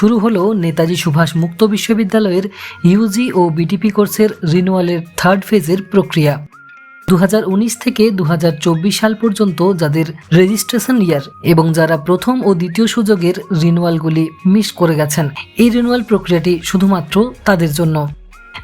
শুরু হলো নেতাজি সুভাষ মুক্ত বিশ্ববিদ্যালয়ের ইউজি ও বিটিপি কোর্সের রিনুয়ালের থার্ড ফেজের প্রক্রিয়া। দু হাজার উনিশ থেকে দু হাজার চব্বিশ সাল পর্যন্ত যাদের রেজিস্ট্রেশন ইয়ার এবং যারা প্রথম ও দ্বিতীয় সুযোগের রিনুয়ালগুলি মিস করে গেছেন, এই রিনুয়াল প্রক্রিয়াটি শুধুমাত্র তাদের জন্য।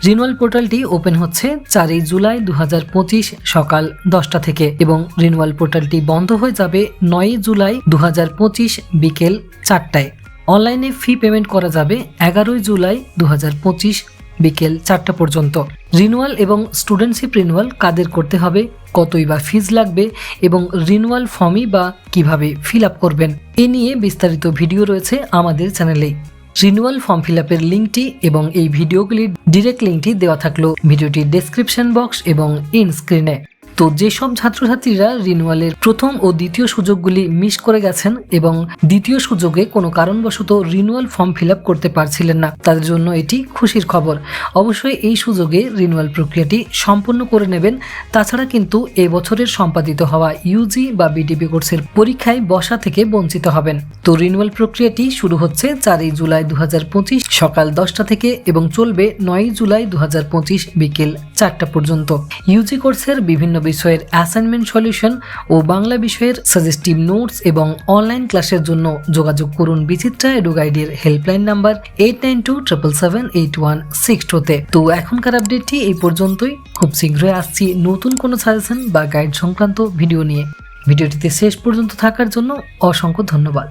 রিনুয়াল পোর্টালটি ওপেন হচ্ছে চারই জুলাই দু হাজার পঁচিশ সকাল দশটা থেকে এবং রিনুয়াল পোর্টালটি বন্ধ হয়ে যাবে নয়ই জুলাই দু হাজার পঁচিশ বিকেল চারটায়। অনলাইনে ফি পেমেন্ট করা যাবে এগারোই জুলাই দু হাজার পঁচিশ বিকেল চারটা পর্যন্ত। রিনুয়াল এবং স্টুডেন্টশিপ রিনুয়াল কাদের করতে হবে, কতই বা ফিজ লাগবে এবং রিনুয়াল ফর্মই বা কীভাবে ফিল আপ করবেন, এ নিয়ে বিস্তারিত ভিডিও রয়েছে আমাদের চ্যানেলেই রিনুয়াল ফর্ম ফিল আপের লিঙ্কটি এবং এই ভিডিওগুলির ডিরেক্ট লিঙ্কটি দেওয়া থাকল ভিডিওটির ডেসক্রিপশন বক্স এবং ইন স্ক্রিনে তো যেসব ছাত্রছাত্রীরা রিনুয়ালের প্রথম ও দ্বিতীয় সুযোগগুলি মিস করে গেছেন এবং দ্বিতীয় সুযোগে কোনো কারণবশত রিনুয়াল ফর্ম ফিল আপ করতে পারছিলেন না, তাদের জন্য এটি খুশির খবর। অবশ্যই এই সুযোগে রিনুয়াল প্রক্রিয়াটি সম্পূর্ণ করে নেবেন। তাছাড়া কিন্তু এবছরের সম্পাদিত হওয়া ইউজি বা বিডিপি কোর্সের পরীক্ষায় বসা থেকে বঞ্চিত হবেন। তো রিনুয়াল প্রক্রিয়াটি শুরু হচ্ছে চারই জুলাই দু হাজার পঁচিশ সকাল দশটা থেকে এবং চলবে নয়ই জুলাই দু হাজার পঁচিশ বিকেল চারটা পর্যন্ত। ইউজি কোর্সের বিভিন্ন বিষয়ের অ্যাসাইনমেন্ট সলিউশন ও বাংলা বিষয়ের সাজেস্টিভ নোটস এবং অনলাইন ক্লাসের জন্য যোগাযোগ করুন বিচিত্রা এডু গাইডের helpline number eight nine two triple seven eight one six টুতে তো। এখনকার আপডেটটি এই পর্যন্তই। খুব শীঘ্রই আসছি নতুন কোনো সাজেশন বা গাইড সংক্রান্ত ভিডিও নিয়ে। ভিডিওটিতে শেষ পর্যন্ত থাকার জন্য অসংখ্য ধন্যবাদ।